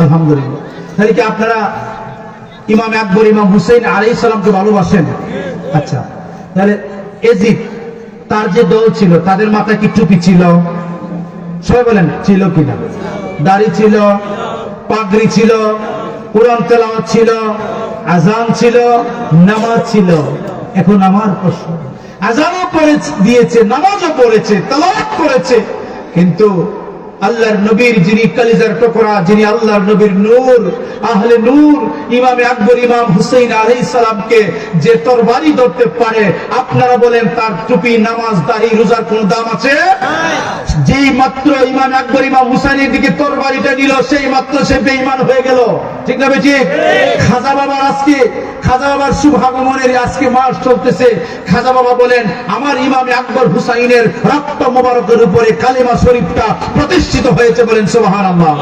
আলহামদুলিল্লাহ। তাহলে কি আপনারা ইমাম আকবর, ইমাম হুসেন আলী সালামকে ভালোবাসেন? আচ্ছা তাহলে তার যে দল ছিল, তাদের কি টুপি ছিল? সবাই বলেন, ছিল কিনা? দাড়ি ছিল, পাগড়ি ছিল, কোরআন তেলাওয়াত ছিল আজান ছিল, নামাজ ছিল। এখন আমার প্রশ্ন আজানও পড়ে দিয়েছে, নামাজও পড়েছে, তেলাওয়াত করেছে, কিন্তু আল্লাহর নবীর যিনি কালিজার টুকরা, যিনি আল্লাহর নবীর নূর, আহলে নূর, ইমামে আকবর, ইমাম হুসেন আলাই সালামকে যে তরবারি ধরতে পারে, আপনারা বলেন তার টুপি, নামাজ, দাড়ি, রোজার কোন দাম আছে? যেই মাত্র ইমান আকবর, ইমাম হুসাইনের দিকে তরবারিটা নিল সেই মাত্র সে বেঈমান হয়ে গেল। ঠিক না বেশি খাজা বাবার আজকে, খাজা বাবার শুভাগমনের আজকে মাস চলতেছে। খাজা বাবা বলেন, আমার ইমাম আকবর হুসাইনের রক্ত মোবারকের উপরে কালিমা শরীফটা প্রতিষ্ঠিত হয়েছে বলেন সুবহানাল্লাহ।